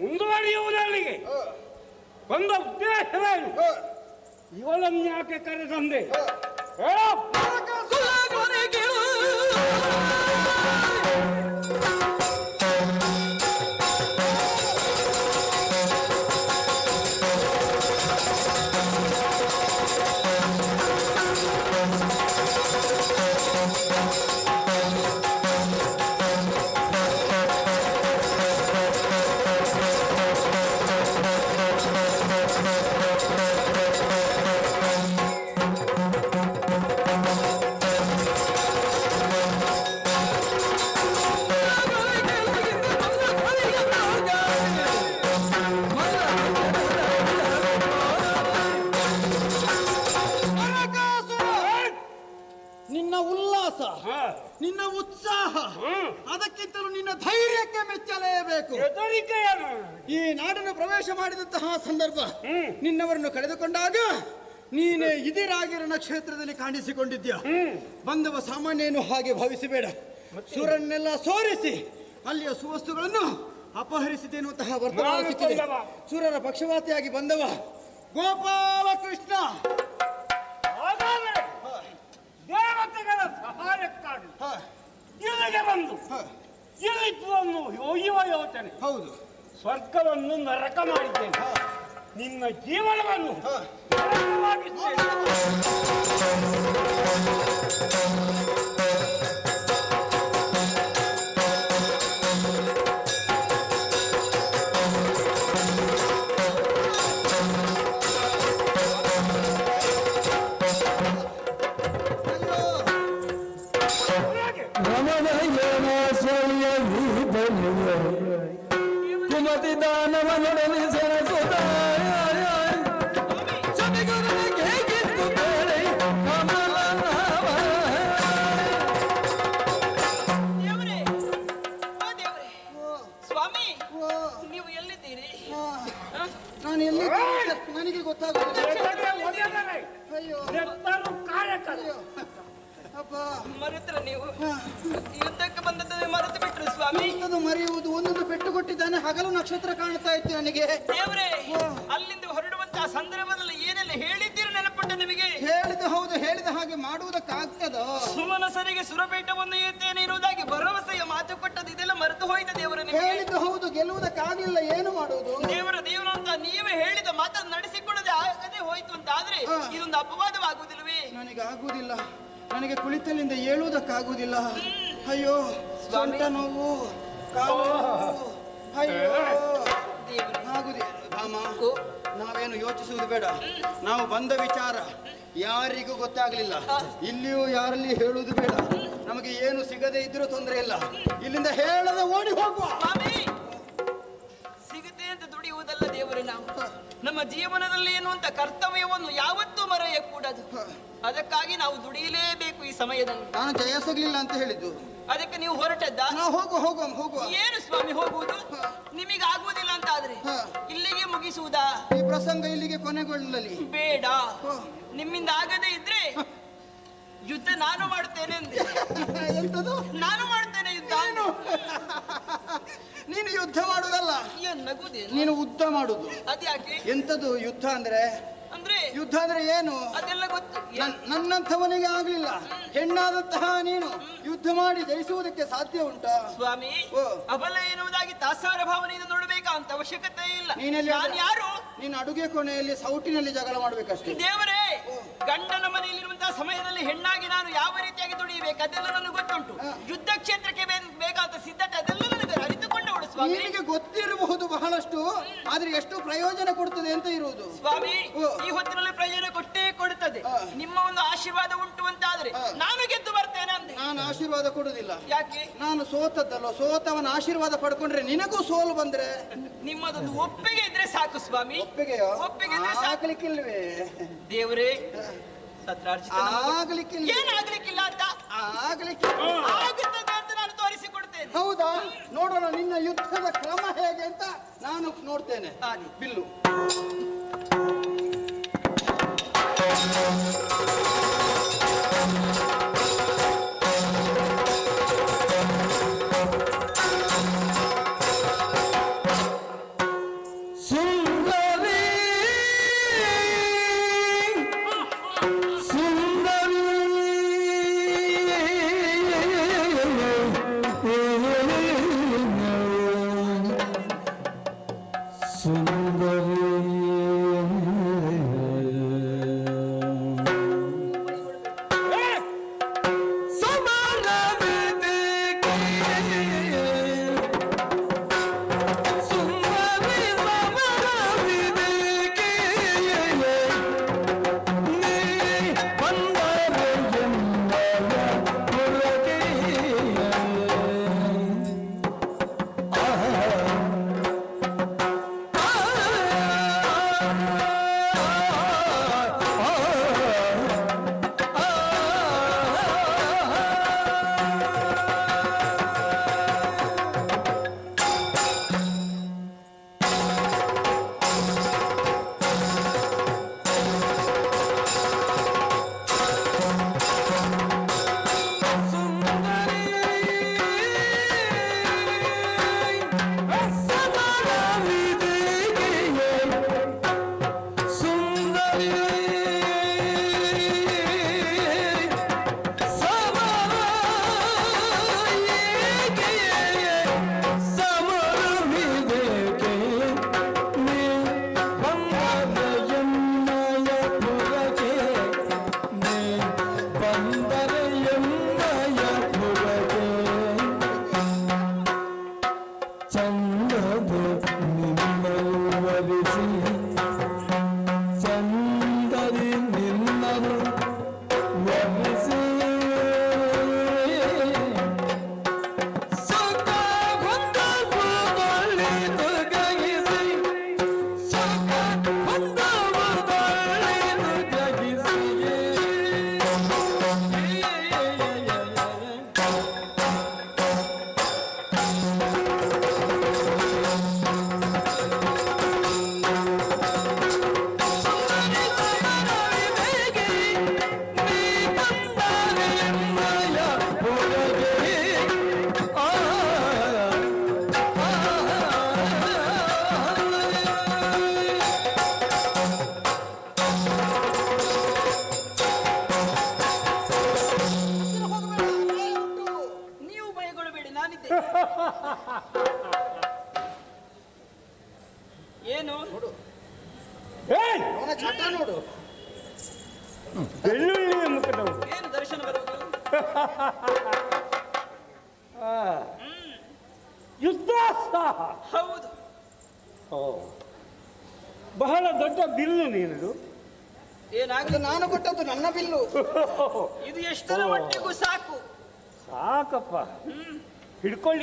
ಮುಂದುವರಿಯುವುದಲ್ಲಿಗೆ ಒಂದು ಉದ್ದೇಶವೇನು ಇವಳನ್ನು ಯಾಕೆ ಕರೆದಂದೆ. ಹೇಳು. ಪ್ರವೇಶ ಮಾಡಿದಂತಹ ಸಂದರ್ಭ. ನಿನ್ನವರನ್ನು ಕಳೆದುಕೊಂಡಾಗ ನೀನೇ ಇದಿರಾಗಿರನ ಕ್ಷೇತ್ರದಲ್ಲಿ ಕಾಣಿಸಿಕೊಂಡಿದ್ಯ. ಬಂದವ ಸಾಮಾನ್ಯನು ಹಾಗೆ ಭಾವಿಸಬೇಡ. ಸುರನ್ನೆಲ್ಲ ಸೋರಿಸಿ ಅಲ್ಲಿಯ ಸುವಸ್ತುಗಳನ್ನು ಅಪಹರಿಸಿದೆ ಎನ್ನುವಂತಹ ವರ್ತಮಾನ ಸಿಕ್ಕಿದೆ. ಸುರರ ಪಕ್ಷಪಾತಿಯಾಗಿ ಬಂದವ ಗೋಪಾಲ ಕೃಷ್ಣ ದೇವತೆಗಳ ಸಹಾಯಕ್ಕಾಗಿ ಇಲ್ಲಿಗೆ ಬಂದು ಇಲ್ಲಿ ಯೋಚನೆ. ಹೌದು. ಸ್ವರ್ಗವನ್ನು ನರಕ ಮಾಡಿದ್ದೇನೆ ನಿನ್ನ ಜೀವನವನ್ನು ಹ. ನರಕವಾಗಿದ್ದೇನೆ. ಓ ದೇವರೇ ಸ್ವಾಮಿ ನೀವು ಎಲ್ಲಿದ್ದೀರಿ? ನಾನು ಎಲ್ಲಿ ನನಗೆ ಒಡೆದರೆ ಅಯ್ಯೋ. ಕಾರ್ಯಕರ್ತ ಮರೆತ್ರ ನೀವು? ಯುದ್ಧಕ್ಕೆ ಬಂದದ್ದು ಮರೆತು ಬಿಟ್ರು ಸ್ವಾಮಿ. ಇಂಥದ್ದು ಮರೆಯುವುದು ಒಂದೊಂದು ಪೆಟ್ಟು ಕೊಟ್ಟಿದ್ದಾನೆ ಹಗಲು ನಕ್ಷತ್ರ ಕಾಣ್ತಾ ಇತ್ತು ನನಗೆ. ದೇವರೇ ಅಲ್ಲಿಂದ ಹೊರಡುವಂತಹ ಸಂದರ್ಭದಲ್ಲಿ ಏನೆಲ್ಲ ಹೇಳಿದ್ದೀರಿ ನೆನಪುಂಟ ನಿಮಗೆ? ಹೇಳಿದ ಹೌದು ಹೇಳಿದ ಹಾಗೆ ಮಾಡುವುದಕ್ಕಾಗ್ತದೋ? ಸುಮನಸರಿಗೆ ಸುರಪೇಟವನ್ನು ಏತೇನೆ ಇರುವುದಾಗಿ ಭರವಸೆಯ ಮಾತು ಕೊಟ್ಟದ್ದು ಇದೆಲ್ಲ ಮರೆತು ಹೋಯ್ತು ದೇವರ ಹೇಳಿದ್ದು ಹೌದು ಗೆಲ್ಲುವುದಕ್ಕಾಗಲಿಲ್ಲ ಏನು ಮಾಡುವುದು? ದೇವರ ದೇವರು ಅಂತ ನೀವೇ ಹೇಳಿದ ಮಾತನ್ನು ನಡೆಸಿಕೊಳ್ಳದೆ ಆಗದೆ ಹೋಯಿತು ಅಂತ ಆದ್ರೆ ಇದೊಂದು ಅಪವಾದವಾಗುವುದಿಲ್ಲವೇ? ನನಗೆ ಆಗುವುದಿಲ್ಲ. ನನಗೆ ಕುಳಿತಲ್ಲಿಂದ ಏಳುವುದಕ್ಕಾಗುವುದಿಲ್ಲ ಅಯ್ಯೋ ಸೊಂಟ ನೋವು ಕಾಲು ನೋವು. ಅಯ್ಯೋ. ದೇವರು. ಆಗುದಿಲ್ಲ ಭಾಮ ನಾವೇನು ಯೋಚಿಸುವುದು ಬೇಡ. ನಾವು ಬಂದ ವಿಚಾರ ಯಾರಿಗೂ ಗೊತ್ತಾಗ್ಲಿಲ್ಲ. ಇಲ್ಲಿಯೂ ಯಾರಲ್ಲಿ ಹೇಳುವುದು ಬೇಡ. ನಮಗೆ ಏನು ಸಿಗದೆ ಇದ್ರೂ ತೊಂದರೆ ಇಲ್ಲ. ಇಲ್ಲಿಂದ ಹೇಳದೆ ಓಡಿ ಹೋಗುವ. ಸ್ವಾಮಿ ಸಿಗುತ್ತೆ ಅಂತ ದುಡಿಯುವುದಲ್ಲ ದೇವರೇ ನಾವು. ನಮ್ಮ ಜೀವನದಲ್ಲಿ ಎನ್ನುವಂತ ಕರ್ತವ್ಯವನ್ನು ಯಾವತ್ತೂ ಮರೆಯಕೂಡದು. ಅದಕ್ಕಾಗಿ ನಾವು ದುಡಿಯಲೇಬೇಕು ಈ ಸಮಯದಲ್ಲಿ. ನಾನು ಜಯಿಸಲಿಲ್ಲ ಅಂತ ಹೇಳಿದ್ದು. ಅದಕ್ಕೆ ನೀವು ಹೊರಟದ್ದ? ಹೋಗು ಹೋಗು ಹೋಗು. ಏನು ಸ್ವಾಮಿ ಹೋಗುವುದು? ನಿಮಗೆ ಆಗುವುದಿಲ್ಲ ಅಂತ ಆದ್ರೆ ಇಲ್ಲಿಗೆ ಮುಗಿಸುವುದಾ? ಈ ಪ್ರಸಂಗ ಇಲ್ಲಿಗೆ ಕೊನೆಗೊಳ್ಳಲಿ. ಬೇಡ. ನಿಮ್ಮಿಂದ ಆಗದೆ ಇದ್ರೆ ಯುದ್ಧ ನಾನು ಮಾಡುತ್ತೇನೆ ಅಂದೆ. ಎಂತದು? ನಾನು ಮಾಡ್ತೇನೆ ಯುದ್ಧ. ನೀನು ಯುದ್ಧ ಮಾಡುವುದಲ್ಲ ನಗುದೇನು? ನೀನು ಉದ್ದ ಮಾಡುದು. ಅದ್ಯಾಕೆ? ಎಂತದು ಯುದ್ಧ ಅಂದ್ರೆ? ಅಂದ್ರೆ ಯುದ್ಧ ಅಂದ್ರೆ ಏನು? ಅದೆಲ್ಲ ಗೊತ್ತು. ನನ್- ನನ್ನಂಥವನಿಗೆ ಆಗ್ಲಿಲ್ಲ. ಹೆಣ್ಣಾದಂತಹ ನೀನು ಯುದ್ಧ ಮಾಡಿ ಜಯಿಸುವುದಕ್ಕೆ ಸಾಧ್ಯ ಉಂಟಾ? ಸ್ವಾಮಿ ಓ. ಅಬಲ ಎನ್ನುವುದಾಗಿ ತಾಸಾರ ಭಾವನೆಯಿಂದ ನೋಡಬೇಕಾ ಅಂತ ಅವಶ್ಯಕತೆ ಇಲ್ಲ. ನೀನಲ್ಲಿ ನಾನು ಯಾರು? ನೀನು ಅಡುಗೆ ಕೋಣೆಯಲ್ಲಿ ಸೌಟಿನಲ್ಲಿ ಜಗಳ ಮಾಡ್ಬೇಕಷ್ಟೇ. ದೇವರೇ ಗಂಡನ ಮನೆಯಲ್ಲಿರುವಂತಹ ಸಮಯದಲ್ಲಿ ಹೆಣ್ಣಾಗಿ ನಾನು ಯಾವ ರೀತಿಯಾಗಿ ದುಡಿಯಬೇಕು ಅದೆಲ್ಲ ನನಗೆ ಗೊತ್ತುಂಟು. ಯುದ್ಧ ಕ್ಷೇತ್ರಕ್ಕೆ ಬೇಕಾದ ಸಿದ್ಧತೆ ಅದೆಲ್ಲ ನನಗೆ ನಿನಗೆ ಗೊತ್ತಿರಬಹುದು ಬಹಳಷ್ಟು ಆದ್ರೆ ಎಷ್ಟು ಪ್ರಯೋಜನ ಕೊಡ್ತದೆ ಅಂತ ಇರುವುದು. ಸ್ವಾಮಿ ಈ ಹೊತ್ತಿನಲ್ಲಿ ಪ್ರಯೋಜನ ಕೊಟ್ಟೇ ಕೊಡುತ್ತದೆ. ನಿಮ್ಮ ಒಂದು ಆಶೀರ್ವಾದ ಉಂಟು ಅಂತ ಆದ್ರೆ. ನಾನು ಗೆದ್ದು ಬರ್ತೇನೆ ಅಂದೆ. ನಾನು ಆಶೀರ್ವಾದ ಕೊಡುದಿಲ್ಲ ಯಾಕೆ? ನಾನು ಸೋತದ್ದಲ್ಲ ಸೋತವನ ಆಶೀರ್ವಾದ ಪಡ್ಕೊಂಡ್ರೆ ನಿನಗೂ ಸೋಲು ಬಂದ್ರೆ? ನಿಮ್ಮದೊಂದು ಒಪ್ಪಿಗೆ ಇದ್ರೆ ಸಾಕು ಸ್ವಾಮಿ. ಒಪ್ಪಿಗೆಯೋ? ಒಪ್ಪಿಗೆ ಇದ್ರೆ ಸಾಕು. ಆಗ್ಲಿಕ್ಕಿಲ್ವೇ? ದೇವರೇ ಸತ್ರಾರ್ಜಿತ ನಮಗೂ ಆಗ್ಲಿಕ್ಕಿಲ್ಲ ಏನಾಗ್ಲಿಕ್ಕಿಲ್ಲ ಅಂತ ಆಗ್ಲಿಕ್ಕಿಲ್ಲ. ಆಗುತ್ತದೆ ಅಂತ ಹೌದಾ ನೋಡೋಣ ನಿನ್ನ ಯುದ್ಧದ ಕ್ರಮ ಹೇಗೆ ಅಂತ ನಾನು ನೋಡ್ತೇನೆ. ಬಿಲ್ಲು सुना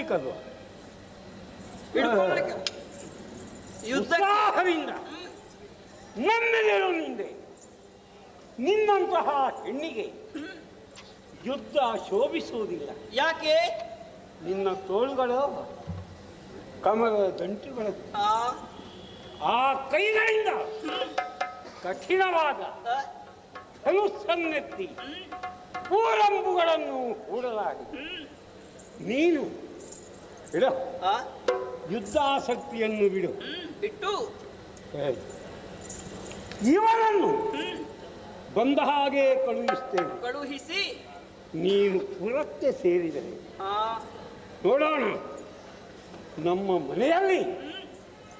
ಹಿಡ್ಕೊಳ್ಳಿಕ್ಕಲ್ವ ಯುದ್ಧದಿಂದ ನಮ್ಮೆಲ್ಲರೂ ನಿಂದೆ. ನಿನ್ನಂತಹ ಹೆಣ್ಣಿಗೆ ಯುದ್ಧ ಶೋಭಿಸುವುದಿಲ್ಲ. ಯಾಕೆ? ನಿನ್ನ ತೋಳುಗಳು ಕಮಲ ದಂಟುಗಳು. ಆ, ಕೈಗಳಿಂದ ಕಠಿಣವಾದ ಧನುಸ್ಸನ್ನೆತ್ತಿ ಪೂರಂಬುಗಳನ್ನು ಹೂಡಲಾಗಿ ನೀನು ಬಿಡು. ಆ, ಯುದ್ಧಾಸಕ್ತಿಯನ್ನು ಬಿಡು. ಹ್ಮ್, ಬಿಟ್ಟು. ಹೇಳಿ. ಇವನನ್ನು ಬಂದ ಹಾಗೆ ಕಳುಹಿಸ್ತೇನೆ. ಕಳುಹಿಸಿ. ನೀನು ಪುರಕ್ಕೆ ಸೇರಿದರೆ ಆ, ನೋಡೋಣ. ನಮ್ಮ ಮನೆಯಲ್ಲಿ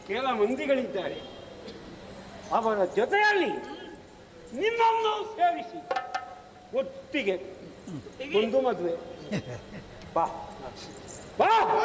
ಕೆಲ ಮಂದಿಗಳಿದ್ದಾರೆ. ಅವರ ಜೊತೆಯಲ್ಲಿ ನಿಮ್ಮನ್ನು ಸೇರಿಸಿ. ಒಟ್ಟಿಗೆ ಒಂದು ಮದುವೆ. ಬಾ. ಬಾ.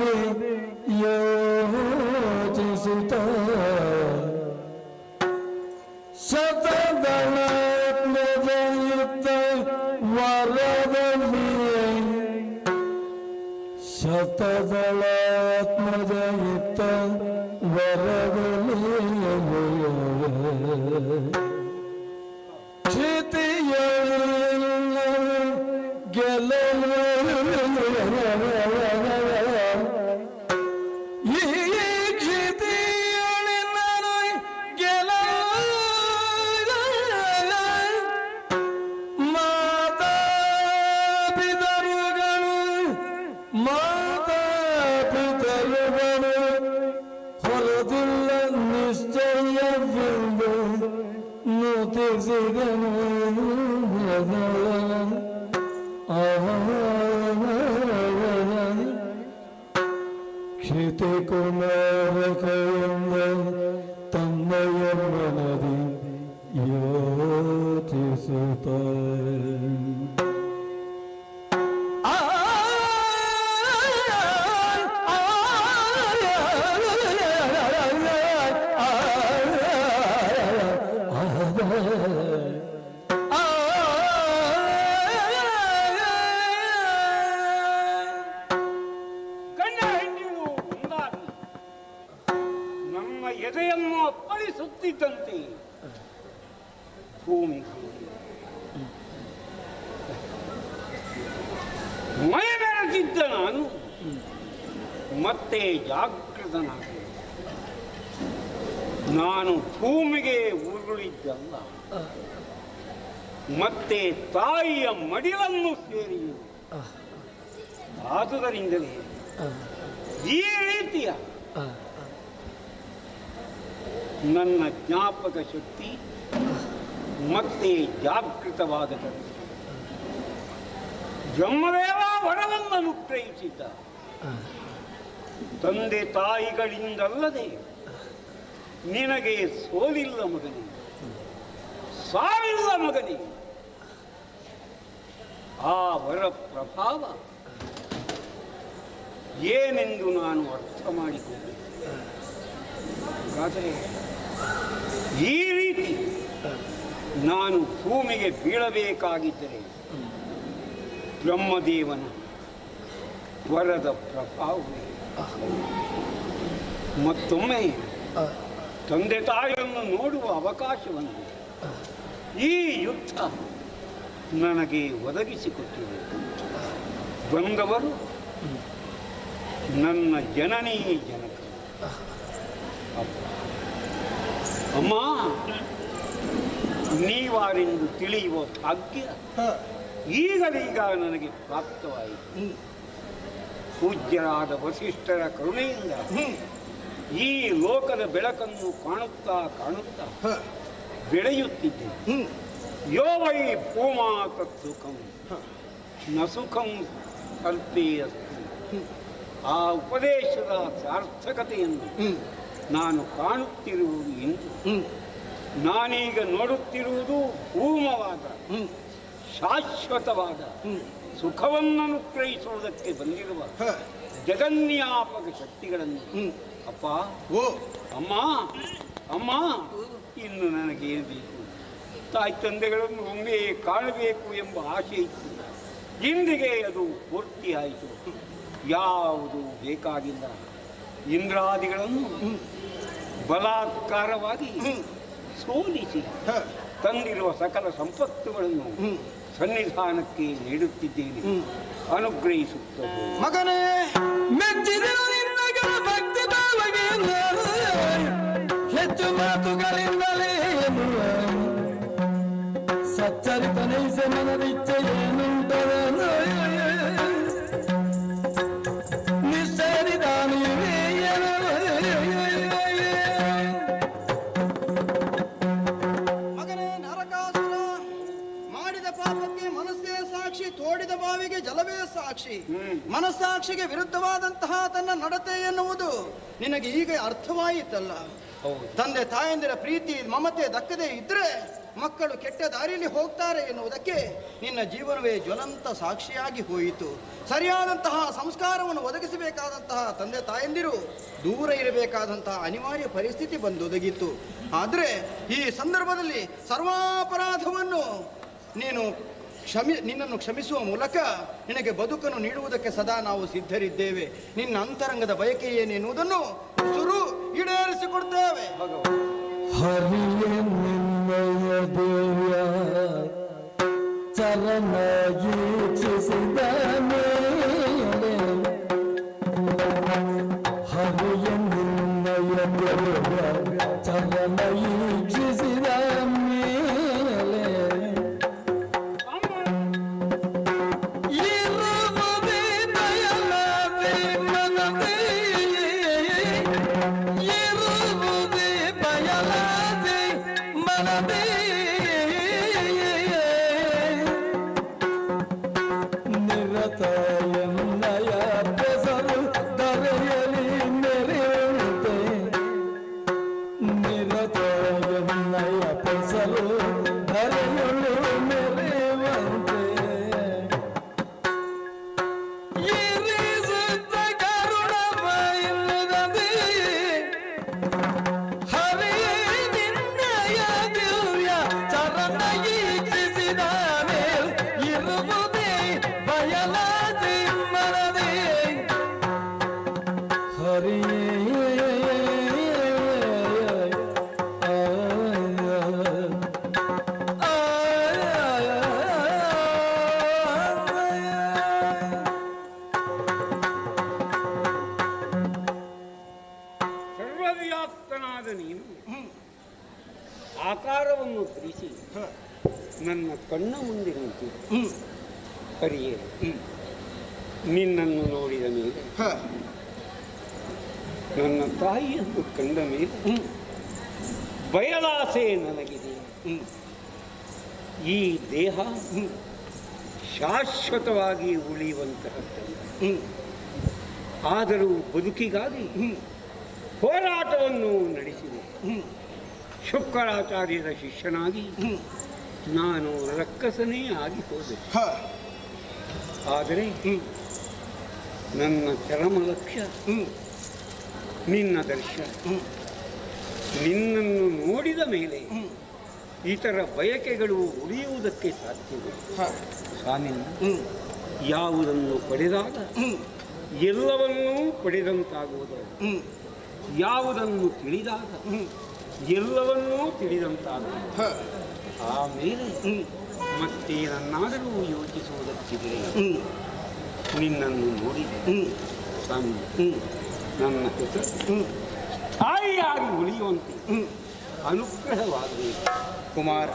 হবে يبني خلق لنستي في البيت نطفئا يدنا Kete kumar ಎದೆಯನ್ನು ಅಪ್ಪಳಿಸುತ್ತಿದ್ದಂತೆ. ಭೂಮಿ ಮೈ ಬೆರೆತಿದ್ದ ನಾನು. ಮತ್ತೆ ಜಾಗೃತನಾಗ ನಾನು ಭೂಮಿಗೆ ಉರುಳಿದ್ದಲ್ಲ. ಮತ್ತೆ ತಾಯಿಯ ಮಡಿಲನ್ನು ಸೇರಿ ಆದುದರಿಂದಲೇ ಈ ರೀತಿಯ ನನ್ನ ಜ್ಞಾಪಕ ಶಕ್ತಿ ಮತ್ತೆ ಜಾಗೃತವಾದ ಬ್ರಹ್ಮದೇವ ವರವನ್ನು ಅನುಗ್ರಹಿಸಿದ್ದ ತಂದೆ ತಾಯಿಗಳಿಂದಲ್ಲದೆ ನಿನಗೆ ಸೋಲಿಲ್ಲ ಮಗನೇ, ಸಾವಿಲ್ಲ ಮಗನೇ. ಆ ವರ ಪ್ರಭಾವ ಏನೆಂದು ನಾನು ಅರ್ಥ ಮಾಡಿಕೊಂಡೆ ಆದರೆ ಈ ರೀತಿ ನಾನು ಭೂಮಿಗೆ ಬೀಳಬೇಕಾಗಿದ್ದರೆ ಬ್ರಹ್ಮದೇವನ ವರದ ಪ್ರಭಾವವೇ. ಮತ್ತೊಮ್ಮೆ ತಂದೆ ತಾಯಿಯನ್ನು ನೋಡುವ ಅವಕಾಶವನ್ನು ಈ ಯುದ್ಧ ನನಗೆ ಒದಗಿಸಿಕೊಟ್ಟಿದೆ. ಬಂದವರು ನನ್ನ ಜನನೀ ಜನಕ. ಅಪ್ಪ. ಅಮ್ಮ ನೀವಾರೆಂದು ತಿಳಿಯುವ ಭಾಗ್ಯ ಈಗಲೀಗ ನನಗೆ ಪ್ರಾಪ್ತವಾಯಿತು. ಪೂಜ್ಯರಾದ ವಸಿಷ್ಠರ ಕರುಣೆಯಿಂದ ಈ ಲೋಕದ ಬೆಳಕನ್ನು ಕಾಣುತ್ತಾ ಕಾಣುತ್ತಾ ಬೆಳೆಯುತ್ತಿದ್ದೆ. ಯೋ ವೈ ಭೂಮಾ ತತ್ಸುಖಂ ನ ಸುಖಂ ಕಲ್ಪೇ ಅಸ್ತಿ ಆ ಉಪದೇಶದ ಸಾರ್ಥಕತೆಯನ್ನು ನಾನು ಕಾಣುತ್ತಿರುವುದು ಎಂದು. ನಾನೀಗ ನೋಡುತ್ತಿರುವುದು ಭೂಮವಾದ ಶಾಶ್ವತವಾದ ಸುಖವನ್ನು ಅನುಗ್ರಹಿಸುವುದಕ್ಕೆ ಬಂದಿರುವ ಜಗನ್ಯಾಪಕ ಶಕ್ತಿಗಳನ್ನು. ಅಪ್ಪ ಓ. ಅಮ್ಮ ಅಮ್ಮ ಇನ್ನು ನನಗೇನು ಬೇಕು? ತಾಯಿ ತಂದೆಗಳನ್ನು ಒಮ್ಮೆ ಕಾಣಬೇಕು ಎಂಬ ಆಸೆ ಇತ್ತು. ಇಂದಿಗೆ ಅದು ಪೂರ್ತಿಯಾಯಿತು. ಯಾವುದು ಬೇಕಾಗಿಲ್ಲ. ಇಂದ್ರಾದಿಗಳನ್ನು ಬಲಾತ್ಕಾರವಾಗಿ ಸೋಲಿಸಿ ತಂದಿರುವ ಸಕಲ ಸಂಪತ್ತುಗಳನ್ನು. ಸನ್ನಿಧಾನಕ್ಕೆ ನೀಡುತ್ತಿದ್ದೇನೆ. ಅನುಗ್ರಹಿಸುತ್ತದೆ ಮಗನೇ ಹೆಚ್ಚು ಮಾತುಗಳಿಂದಲೇ. ಸಚ್ಚರಿತ ಸಾಕ್ಷಿ ಮನಸ್ಸಾಕ್ಷಿಗೆ ವಿರುದ್ಧವಾದಂತಹ ತನ್ನ ನಡತೆ ಎನ್ನುವುದು ನಿನಗೆ ಈಗ ಅರ್ಥವಾಯಿತಲ್ಲ. ತಂದೆ ತಾಯಂದಿರ ಪ್ರೀತಿ ಮಮತೆ ದಕ್ಕದೆ ಇದ್ರೆ ಮಕ್ಕಳು ಕೆಟ್ಟ ದಾರಿಯಲ್ಲಿ ಹೋಗ್ತಾರೆ ಎನ್ನುವುದಕ್ಕೆ ನಿನ್ನ ಜೀವನವೇ ಜ್ವಲಂತ ಸಾಕ್ಷಿಯಾಗಿ ಹೋಯಿತು. ಸರಿಯಾದಂತಹ ಸಂಸ್ಕಾರವನ್ನು ಒದಗಿಸಬೇಕಾದಂತಹ ತಂದೆ ತಾಯಂದಿರು ದೂರ ಇರಬೇಕಾದಂತಹ ಅನಿವಾರ್ಯ ಪರಿಸ್ಥಿತಿ ಬಂದೊದಗಿತ್ತು ಆದರೆ ಈ ಸಂದರ್ಭದಲ್ಲಿ ಸರ್ವಾಪರಾಧವನ್ನು ನೀನು ಕ್ಷಮಿ, ನಿನ್ನನ್ನು ಕ್ಷಮಿಸುವ ಮೂಲಕ ನಿನಗೆ ಬದುಕನ್ನು ನೀಡುವುದಕ್ಕೆ ಸದಾ ನಾವು ಸಿದ್ಧರಿದ್ದೇವೆ. ನಿನ್ನ ಅಂತರಂಗದ ಬಯಕೆ ಏನೆನ್ನುವುದನ್ನು ಸುರು ಈಡೇರಿಸಿಕೊಡ್ತೇವೆ. ಚರಣ ಆಕಾರವನ್ನು ಧರಿಸಿ ನನ್ನ ಕಣ್ಣ ಮುಂದೆ ನಿಂತು ಹರಿಯೇ ನಿನ್ನನ್ನು ನೋಡಿದ ಮೇಲೆ ಹ, ನನ್ನ ತಾಯಿಯನ್ನು ಕಂಡ ಮೇಲೆ ಬಯಲಾಸೆ ನನಗಿದೆ. ಈ ದೇಹ ಶಾಶ್ವತವಾಗಿ ಉಳಿಯುವಂತಹದ್ದಲ್ಲ. ಆದರೂ ಬದುಕಿಗಾಗಿ ಹೋರಾಟವನ್ನು ನಡೆಸಿದೆ. ಶುಕ್ರಾಚಾರ್ಯರ ಶಿಷ್ಯನಾಗಿ. ನಾನು ರಕ್ಕಸನೇ ಆಗಿ ಹೋದೆ ಆದರೆ. ನನ್ನ ಚರಮ ಲಕ್ಷ್ಯ. ನಿನ್ನ ದರ್ಶನ. ನಿನ್ನನ್ನು ನೋಡಿದ ಮೇಲೆ. ಇತರ ಬಯಕೆಗಳು ಉಳಿಯುವುದಕ್ಕೆ ಸಾಧ್ಯವಿಲ್ಲ ಸ್ವಾಮಿ ಯಾವುದನ್ನು ಪಡೆದಾಗ. ಎಲ್ಲವನ್ನೂ ಪಡೆದಂತಾಗುವುದು. ಯಾವುದನ್ನು ತಿಳಿದಾಗ. ಎಲ್ಲವನ್ನೂ ತಿಳಿದಂತಾದ. ಆಮೇಲೆ ಮತ್ತೆ ಮತ್ತೇನನ್ನಾದರೂ ಯೋಚಿಸುವುದಕ್ಕಿದೆ. ನಿನ್ನನ್ನು ನೋಡಿ ಹ್ಞೂ ಸ್ವಾಮಿ. ನನ್ನ ಹೆಸರು. ತಾಯಿಯಾಗಿ ಉಳಿಯುವಂತೆ ಹ್ಞೂ ಅನುಗ್ರಹವಾಗಬೇಕು ಕುಮಾರ.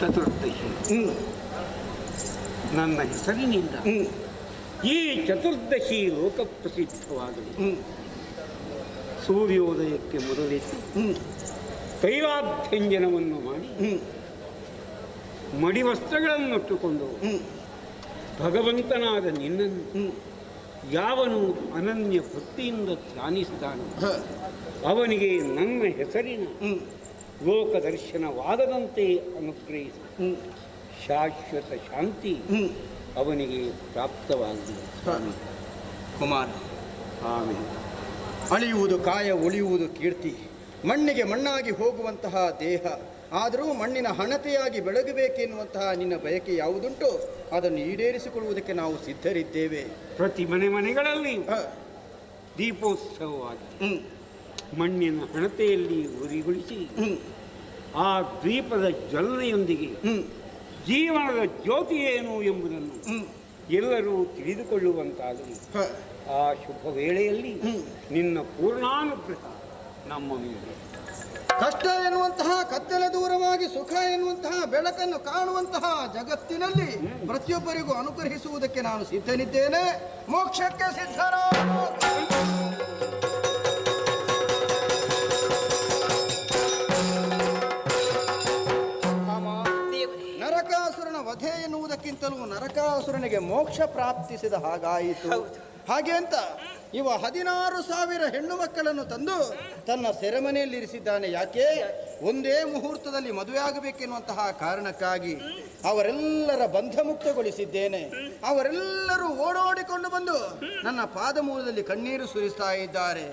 ಚತುರ್ದಶಿ. ಹ್ಞೂ ನನ್ನ ಹೆಸರಿನಿಂದ. ಈ ಚತುರ್ದಶಿ ಲೋಕಪ್ರಸಿದ್ಧವಾಗಲಿ. ಹ್ಮ್. ಸೂರ್ಯೋದಯಕ್ಕೆ ಮೊದಲೇ. ತೈಲಾಭ್ಯಂಜನವನ್ನು ಮಾಡಿ ಮಡಿ ಮಡಿವಸ್ತ್ರಗಳನ್ನುಟ್ಟುಕೊಂಡು. ಭಗವಂತನಾದ ನಿನ್ನನ್ನು. ಯಾವನು ಅನನ್ಯ ಭಕ್ತಿಯಿಂದ ಧ್ಯಾನಿಸಿದಾನೋ ಅವನಿಗೆ ನನ್ನ ಹೆಸರಿನ ಲೋಕದರ್ಶನವಾದದಂತೆ ಅನುಗ್ರಹಿಸಿ. ಶಾಶ್ವತ ಶಾಂತಿ. ಅವನಿಗೆ ಪ್ರಾಪ್ತವಾಗಿದೆ ಕುಮಾರ ಆಮೇಲೆ ಅಳಿಯುವುದು ಕಾಯ ಉಳಿಯುವುದು ಕೀರ್ತಿ. ಮಣ್ಣಿಗೆ ಮಣ್ಣಾಗಿ ಹೋಗುವಂತಹ ದೇಹ. ಆದರೂ ಮಣ್ಣಿನ ಹಣತೆಯಾಗಿ ಬೆಳಗಬೇಕೆನ್ನುವಂತಹ ನಿನ್ನ ಬಯಕೆ ಯಾವುದುಂಟು ಅದನ್ನು ಈಡೇರಿಸಿಕೊಳ್ಳುವುದಕ್ಕೆ ನಾವು ಸಿದ್ಧರಿದ್ದೇವೆ. ಪ್ರತಿ ಮನೆ ಮನೆಗಳಲ್ಲಿ ದೀಪೋತ್ಸವವಾಗಿ ಮಣ್ಣಿನ ಹಣತೆಯಲ್ಲಿ ಉರಿಗೊಳಿಸಿ ಆ ದ್ವೀಪದ ಜ್ವಲನೆಯೊಂದಿಗೆ ಜೀವನದ ಜ್ಯೋತಿ ಏನು ಎಂಬುದನ್ನು ಎಲ್ಲರೂ ತಿಳಿದುಕೊಳ್ಳುವಂತಾಗಲಿ ಹ. ಆ ಶುಭ ವೇಳೆಯಲ್ಲಿ. ನಿನ್ನ ಪೂರ್ಣಾನುಗ್ರಹ ನಮ್ಮ ಮೇಲೆ ಕಷ್ಟ ಎನ್ನುವಂತಹ ಕತ್ತಲೆ ದೂರವಾಗಿ ಸುಖ ಎನ್ನುವಂತಹ ಬೆಳಕನ್ನು ಕಾಣುವಂತಹ ಜಗತ್ತಿನಲ್ಲಿ ಪ್ರತಿಯೊಬ್ಬರಿಗೂ ಅನುಗ್ರಹಿಸುವುದಕ್ಕೆ ನಾನು ಸಿದ್ಧನಿದ್ದೇನೆ ಮೋಕ್ಷಕ್ಕೆ ಸಿದ್ಧರ ನರಕಾಸುರನ ವಧೆ ಎನ್ನುವುದಕ್ಕಿಂತಲೂ ನರಕಾಸುರನಿಗೆ ಮೋಕ್ಷ ಪ್ರಾಪ್ತಿಸಿದ ಹಾಗಾಯಿತು. ಹಾಗೆ ಅಂತ ಇವ ಹದಿನಾರು ಸಾವಿರ ಹೆಣ್ಣು ಮಕ್ಕಳನ್ನು ತಂದು ತನ್ನ ಸೆರೆಮನೆಯಲ್ಲಿರಿಸಿದ್ದಾನೆ ಯಾಕೆ? ಒಂದೇ ಮುಹೂರ್ತದಲ್ಲಿ ಮದುವೆ ಆಗಬೇಕೆನ್ನುವಂತಹ ಕಾರಣಕ್ಕಾಗಿ ಅವರೆಲ್ಲರ ಬಂಧ ಮುಕ್ತಗೊಳಿಸಿದ್ದೇನೆ ಅವರೆಲ್ಲರೂ ಓಡೋಡಿಕೊಂಡು ಬಂದು ನನ್ನ ಪಾದ ಮೂಲದಲ್ಲಿ ಕಣ್ಣೀರು ಸುರಿಸ್ತಾ ಇದ್ದಾರೆ.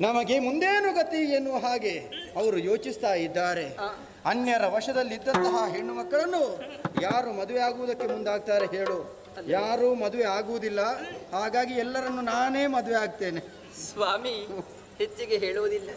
ನಮಗೆ ಮುಂದೇನು ಗತಿ ಎನ್ನುವ ಹಾಗೆ ಅವರು ಯೋಚಿಸ್ತಾ ಇದ್ದಾರೆ. ಅನ್ಯರ ವಶದಲ್ಲಿದ್ದಂತಹ ಹೆಣ್ಣು ಮಕ್ಕಳನ್ನು ಯಾರು ಮದುವೆ ಆಗುವುದಕ್ಕೆ ಮುಂದಾಗ್ತಾರೆ ಹೇಳು. ಯಾರೂ ಮದುವೆ ಆಗುವುದಿಲ್ಲ. ಹಾಗಾಗಿ ಎಲ್ಲರನ್ನು ನಾನೇ ಮದುವೆ ಆಗ್ತೇನೆ. ಸ್ವಾಮಿ ಹೆಚ್ಚಿಗೆ ಹೇಳುವುದಿಲ್ಲ.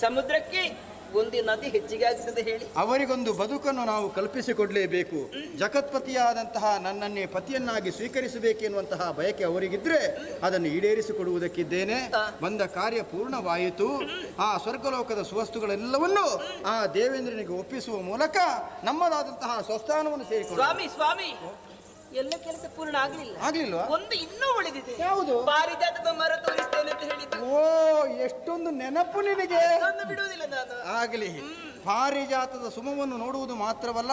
ಸಮುದ್ರಕ್ಕೆ ಒಂದು ನದಿ ಹೆಚ್ಚಿಗೆ ಆಗ್ತದೆ ಹೇಳಿ. ಅವರಿಗೊಂದು ಬದುಕನ್ನು ನಾವು ಕಲ್ಪಿಸಿಕೊಡ್ಲೇಬೇಕು. ಜಗತ್ಪತಿಯಾದಂತಹ ನನ್ನನ್ನೇ ಪತಿಯನ್ನಾಗಿ ಸ್ವೀಕರಿಸಬೇಕೆನ್ನುವಂತಹ ಬಯಕೆ ಅವರಿಗಿದ್ರೆ ಅದನ್ನು ಈಡೇರಿಸಿಕೊಡುವುದಕ್ಕಿದ್ದೇನೆ. ಬಂದ ಕಾರ್ಯ ಪೂರ್ಣವಾಯಿತು. ಆ ಸ್ವರ್ಗಲೋಕದ ಸುವಸ್ತುಗಳೆಲ್ಲವನ್ನು ಆ ದೇವೇಂದ್ರನಿಗೆ ಒಪ್ಪಿಸುವ ಮೂಲಕ ನಮ್ಮದಾದಂತಹ ಸ್ವಸ್ಥಾನವನ್ನು ಸೇರಿಕೊಂಡು ಸ್ವಾಮಿ ಸ್ವಾಮಿ ಎಲ್ಲ ಕೆಲಸ ಪೂರ್ಣ ಆಗ್ಲಿಲ್ಲ. ಆಗ್ಲಿಲ್ವಾ? ಒಂದು ಇನ್ನೂ ಉಳಿದಿದೆ. ಯಾವುದು? ಪಾರಿಜಾತದ ಮರ ತೋರಿಸ್ತೇನೆ ಅಂತ ಹೇಳಿದ್ದು. ಓ ಎಷ್ಟೊಂದು ನೆನಪು ನಿನಗೆ. ಅದನ್ನು ಬಿಡುವುದಿಲ್ಲ ನಾನು. ಆಗಲಿ. ಪಾರಿಜಾತದ ಸುಮವನ್ನು ನೋಡುವುದು ಮಾತ್ರವಲ್ಲ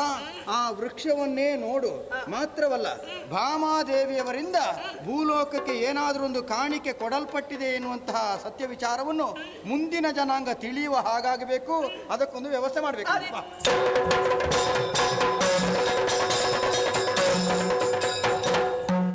ಆ ವೃಕ್ಷವನ್ನೇ ನೋಡು ಮಾತ್ರವಲ್ಲ ಭಾಮಾದೇವಿಯವರಿಂದ ಭೂಲೋಕಕ್ಕೆ ಏನಾದರೂ ಒಂದು ಕಾಣಿಕೆ ಕೊಡಲ್ಪಟ್ಟಿದೆ ಎನ್ನುವಂತಹ ಸತ್ಯ ವಿಚಾರವನ್ನು ಮುಂದಿನ ಜನಾಂಗ ತಿಳಿಯುವ ಹಾಗಾಗಬೇಕು. ಅದಕ್ಕೊಂದು ವ್ಯವಸ್ಥೆ ಮಾಡಬೇಕು.